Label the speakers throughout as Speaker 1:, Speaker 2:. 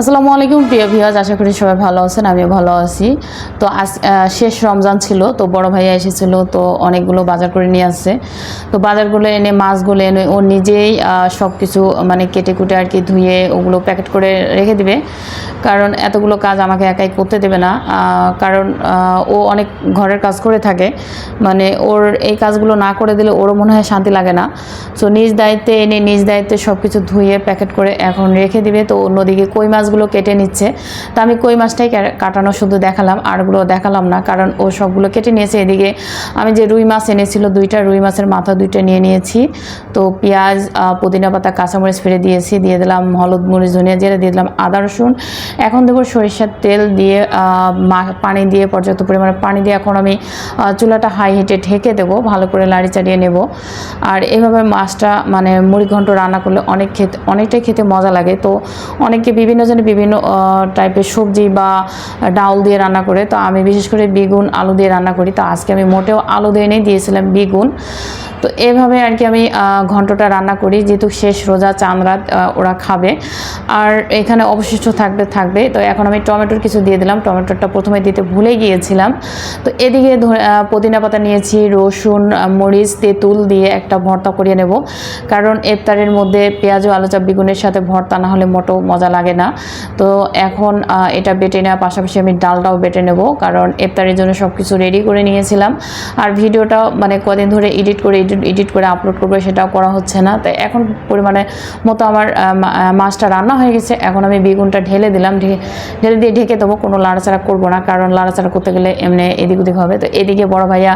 Speaker 1: আসসালামু আলাইকুম, প্রিয় ভিউয়ার্স আশা করি সবাই ভালো আছেন, আমিও ভালো আছি। তো আজ শেষ রমজান ছিল, তো বড় ভাইয়া এসেছিল, তো অনেকগুলো বাজার করে নিয়ে আসছে। তো বাজারগুলো এনে, মাছগুলো এনে, ও নিজেই সব কিছু মানে কেটে কুটে আর কি ধুয়ে ওগুলো প্যাকেট করে রেখে দিবে। কারণ এতগুলো কাজ আমাকে একাই করতে দেবে না কারণ ও অনেক ঘরের কাজ করে থাকে। মানে ওর এই কাজগুলো না করে দিলে ওরও মনে হয় শান্তি লাগে না। তো নিজ দায়িত্বে এনে, নিজ দায়িত্বে সব কিছু ধুয়ে প্যাকেট করে এখন রেখে দিবে। তো অন্যদিকে কই মাছগুলো কেটে নিচ্ছে। তো আমি কই মাছটাই কাটানো শুধু দেখালাম, আরগুলো দেখালাম না, কারণ ও সবগুলো কেটে নিয়েছে। এদিকে আমি যে রুই মাছ এনেছিল, দুইটা রুই মাছের মাথা দুইটা নিয়ে নিয়েছি। তো পেঁয়াজ পুদিনা পাতা, কাঁচামরিচ ফেলে দিয়েছি, দিয়ে দিলাম হলুদ মরিচ, ধনিয়া জিরে, দিয়ে দিলাম আদা, রসুন। এখন দেবো সরিষার তেল দিয়ে পানি দিয়ে পর্যাপ্ত পরিমাণে পানি দিয়ে এখন আমি চুলাটা হাই হিটে ঢেকে দেবো, ভালো করে লাড়ি চাড়িয়ে নেব। আর এভাবে মাছটা মানে মুড়ি ঘন্ট রান্না করলে অনেক খেতে, অনেকটাই খেতে মজা লাগে। তো অনেকে বিভিন্ন জনে বিভিন্ন টাইপের সবজি বা ডাউল দিয়ে রান্না করে। তো আমি বিশেষ করে বেগুন, আলু দিয়ে রান্না করি। তো আজকে আমি মোটেও আলু দিয়ে নেই দিয়েছিলাম বেগুন। তো এভাবে আর কি আমি ঘন্টটা রান্না করি, যেহেতু শেষ রোজা, চাঁদ রাত ওরা খাবে। আর এখানে অবশিষ্ট থাকবে থাকবে। তো এখন আমি টমেটোর কিছু দিয়ে দিলাম। টমেটোটা প্রথমে দিতে ভুলে গিয়েছিলাম। তো এদিকে পুদিনা পাতা নিয়েছি, রসুন মরিচ, তেঁতুল দিয়ে একটা ভর্তা করিয়ে নেব। কারণ ইফতারের মধ্যে পেঁয়াজ ও আলু চাপ বেগুনের সাথে ভর্তা না হলে মোটো মজা লাগে না। তো এখন এটা বেটে নেওয়ার পাশাপাশি আমি ডালটাও বেটে নেব। কারণ ইফতারের জন্য সব কিছু রেডি করে নিয়েছিলাম। আর ভিডিওটা মানে কদিন ধরে এডিট করে এডিট এডিট করে আপলোড করবে, সেটাও করা হচ্ছে না। তাই এখন পরিমাণে মতো আমার মাছটা রান্না হয়ে গেছে। এখন আমি বেগুনটা ঢেলে দিলাম ঢেলে দিয়ে ঢেকে দেবো, কোনো লাড়াচাড়া করব না, কারণ লাড়াচাড়া করতে গেলে এমনি এদিক ওদিক হবে। তো এদিকে বড় ভাইয়া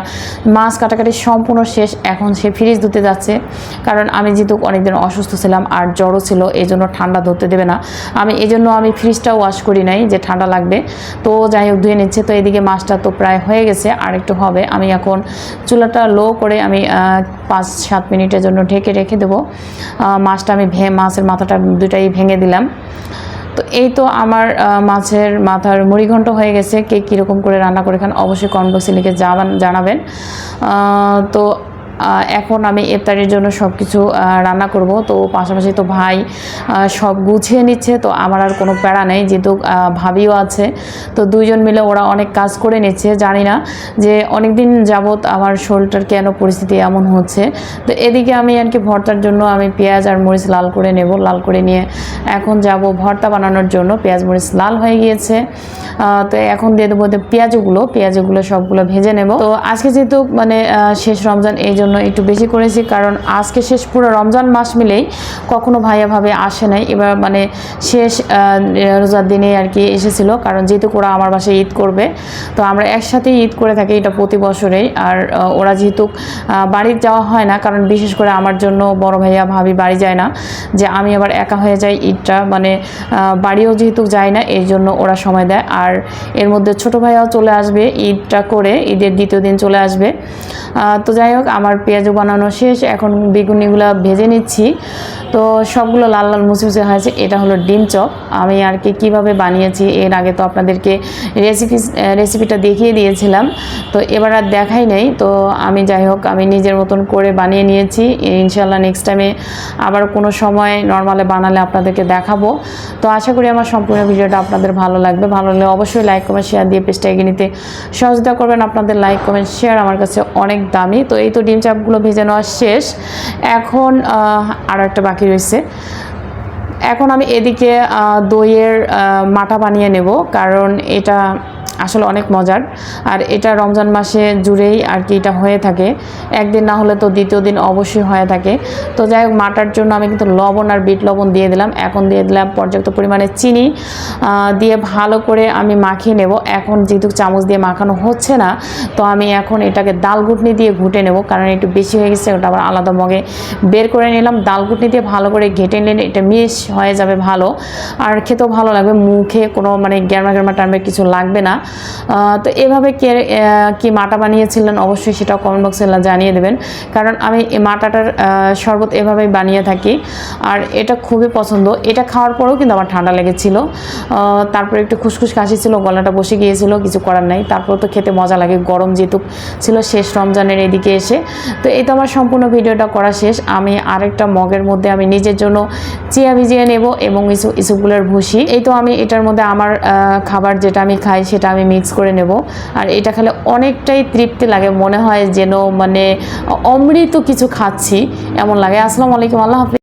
Speaker 1: মাছ কাটাকাটি সম্পূর্ণ শেষ, এখন সে ফ্রিজ ধুতে যাচ্ছে। কারণ আমি যেহেতু অনেকদিন অসুস্থ ছিলাম আর জ্বরও ছিল এই জন্য ঠান্ডা ধরতে দেবে না। আমি এই জন্য আমি ফ্রিজটাও ওয়াশ করি নাই যে ঠান্ডা লাগবে। তো যাই হোক, ধুয়ে নিচ্ছে। তো এদিকে মাছটা তো প্রায় হয়ে গেছে আর একটু হবে। আমি এখন চুলাটা লো করে আমি পাঁচ, সাত মিনিটের জন্য ঢেকে রেখে দেবো। মাছটা আমি ভে, মাছের মাথাটা দুটাই ভেঙে দিলাম। তো এই তো আমার মাছের মাথার মুড়িঘণ্ট হয়ে গেছে। কে কীরকম করে রান্না করে খান অবশ্যই কমেন্ট বক্সে লিখে জানাবেন। তো এখন আমি ইফতারির জন্য সব কিছু রান্না করব। তো পাশাপাশি তো ভাই সব গুছিয়ে নিচ্ছে, তো আমার আর কোনো প্যারা নেই, যেহেতু ভাবিও আছে। তো দুইজন মিলে ওরা অনেক কাজ করে নিচ্ছে, জানি না যে অনেক দিন যাবৎ আমার শরীরটার কেন পরিস্থিতি এমন হচ্ছে। তো এদিকে আমি আর কি ভর্তার জন্য আমি পেঁয়াজ আর মরিচ লাল করে নেব, লাল করে নিয়ে এখন যাব ভর্তা বানানোর জন্য। পেঁয়াজ, মরিচ লাল হয়ে গিয়েছে। তো এখন দিয়ে দেবো পেঁয়াজগুলো পেঁয়াজগুলো সবগুলো ভেজে নেব। তো আজকে যেহেতু মানে শেষ রমজান, এই জন্য একটু বেশি করেছি, কারণ আজকে শেষ পুরো রমজান মাস মিলেই কখনো ভাইয়া ভাবে আসে নাই। এবার মানে শেষ রোজার দিনে আর কি এসেছিল, কারণ যেহেতু ওরা আমার বাসায় ঈদ করবে, তো আমরা একসাথেই ঈদ করে থাকি এটা প্রতি বছরেই। আর ওরা যেহেতু বাড়ি যাওয়া হয় না, কারণ বিশেষ করে আমার জন্য বড় ভাইয়া ভাবি বাড়ি যায় না, যে আমি আবার একা হয়ে যাই ঈদটা মানে বাড়িও যেহেতু যায় না, এই জন্য ওরা সময় দেয়। আর এর মধ্যে ছোট ভাইয়াও চলে আসবে ঈদটা করে, ঈদের দ্বিতীয় দিন চলে আসবে। তো যাই হোক, আমার পেঁয়াজও বানানো শেষ। এখন বেগুনিগুলো ভেজে নিচ্ছি। তো সবগুলো লাল লাল মুচমুচে হয়েছে। এটা হলো ডিম চপ। আমি আর কি কীভাবে বানিয়েছি এর আগে তো আপনাদেরকে রেসিপি রেসিপিটা দেখিয়ে দিয়েছিলাম। তো এবার আর দেখাই নেই। তো আমি যাই হোক, আমি নিজের মতন করে বানিয়ে নিয়েছি। ইনশাল্লাহ নেক্সট টাইমে আবার কোনো সময় নর্মালে বানালে আপনাদেরকে দেখাবো। তো আশা করি আমার সম্পূর্ণ ভিডিওটা আপনাদের ভালো লাগবে। ভালো লাগলে অবশ্যই লাইক কমেন্ট শেয়ার দিয়ে পেজটা এগিয়ে নিতে সহযোগিতা করবেন। আপনাদের লাইক কমেন্ট শেয়ার আমার কাছে অনেক দামি। তো এই তো ডিম চাপগুলো ভেজে নেওয়া শেষ। এখন আর একটা বাকি রয়েছে। এখন আমি এদিকে দইয়ের মাটা বানিয়ে নেব, কারণ এটা আসলে অনেক মজার। আর এটা রমজান মাসে জুড়েই আর কি এটা হয়ে থাকে। একদিন না হলে তো দ্বিতীয় দিন অবশ্যই হয়ে থাকে। তো যাই হোক, মাটার জন্য আমি কিন্তু লবণ আর বিট লবণ দিয়ে দিলাম। এখন দিয়ে দিলাম পর্যাপ্ত পরিমাণে চিনি। দিয়ে ভালো করে আমি মাখিয়ে নেব। এখন যেহেতু চামচ দিয়ে মাখানো হচ্ছে না, তো আমি এখন এটাকে দাল ঘুটনি দিয়ে ঘুটে নেব। কারণ একটু বেশি হয়ে গেছে, ওটা আবার আলাদা মগে বের করে নিলাম। দাল ঘুটনি দিয়ে ভালো করে ঘেটে নিলে এটা মিশ হয়ে যাবে ভালো। আর খেতেও ভালো লাগবে। মুখে কোনো মানে গ্যারমা গ্যারমা টার্মের কিছু লাগবে না। তো এভাবে কে কি মাটা বানিয়েছিলেন অবশ্যই সেটা কমেন্ট বক্সে জানিয়ে দেবেন। কারণ আমি মাটাটার শরবত এভাবেই বানিয়ে থাকি। আর এটা খুবই পছন্দ। এটা খাওয়ার পরেও কিন্তু আমার ঠান্ডা লেগেছিল। তারপরে একটু খুসখুস কাশি ছিল, গলাটা বসে গিয়েছিল, কিছু করার নাই। তারপর তো খেতে মজা লাগে, গরম যেহেতু ছিল, শেষ রমজানের এদিকে এসে। তো এই তো আমার সম্পূর্ণ ভিডিওটা করা শেষ। আমি আরেকটা মগের মধ্যে আমি নিজের জন্য চিয়া ভিজিয়ে নেব এবং ইসু ইসুগুলোর ভুসি। এই তো আমি এটার মধ্যে আমার খাবার যেটা আমি খাই সেটা আমি মিক্স করে নেব। আর এটা খেলে অনেকটাই তৃপ্তি লাগে, মনে হয় যেন মানে অমৃত কিছু খাচ্ছি, এমন লাগে। আসসালামু আলাইকুম, আল্লাহ হাফিজ।